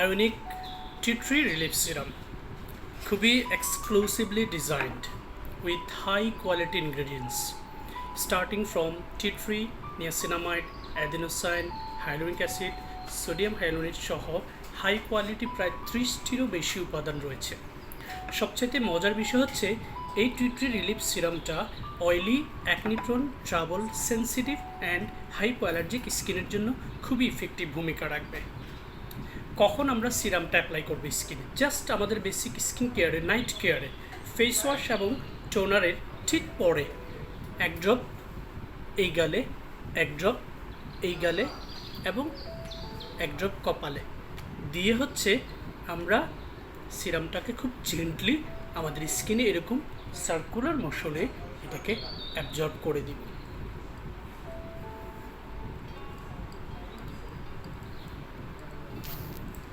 Ionic tea tree relief serum, খুবই exclusively designed with high quality ingredients starting from tea tree niacinamide adenosine hyaluronic acid sodium hyaluronate সহ high quality প্রায় ত্রিশটিরও বেশি উপাদান রয়েছে। সবচাইতে মজার বিষয় হচ্ছে এই tea tree relief সিরামটা oily acne prone trouble sensitive and hypo allergic স্কিনের জন্য খুবই ইফেক্টিভ ভূমিকা রাখবে। কখন আমরা সিরামটা অ্যাপ্লাই করব স্কিনে জাস্ট আমাদের বেসিক স্কিন কেয়ারে নাইট কেয়ারে ফেস ওয়াশ এবং টোনারের ঠিক পরে এক ড্রপ এই গালে, এক ড্রপ এই গালে এবং এক ড্রপ কপালে। দিয়ে হচ্ছে আমরা সিরামটাকে খুব জেন্টলি আমাদের স্কিনে এরকম সার্কুলার মোশনে এটাকে অ্যাবজর্ব করে দিব।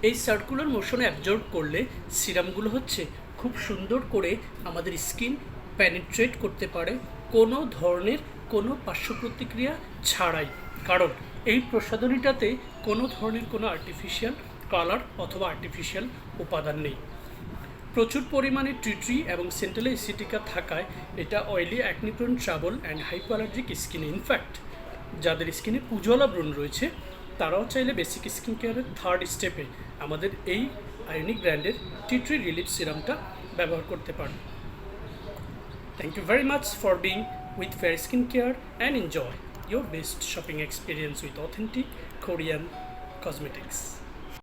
এই সার্কুলার মোশনে অ্যাবজর্ব করলে সিরামগুলো হচ্ছে খুব সুন্দর করে আমাদের স্কিন প্যানিট্রেট করতে পারে কোনো ধরনের কোনো পার্শ্ব প্রতিক্রিয়া ছাড়াই। কারণ এই প্রসাধনীটাতে কোনো ধরনের কোনো আর্টিফিশিয়াল কালার অথবা আর্টিফিশিয়াল উপাদান নেই। প্রচুর পরিমাণে ট্রিট্রি এবং সেন্ট্রাল এসিটিকা থাকায় এটা oily acne prone trouble and hypoallergic skin in fact যাদের স্কিনে উজ্জ্বলা ব্রণ রয়েছে তারাও চাইলে বেসিক স্কিন কেয়ারের থার্ড স্টেপে আমাদের এই আয়নিক ব্র্যান্ডের টিট্রি রিলিফ সিরামটা ব্যবহার করতে পারেন thank you very much for being with fair skin care and enjoy your best shopping experience with authentic Korean cosmetics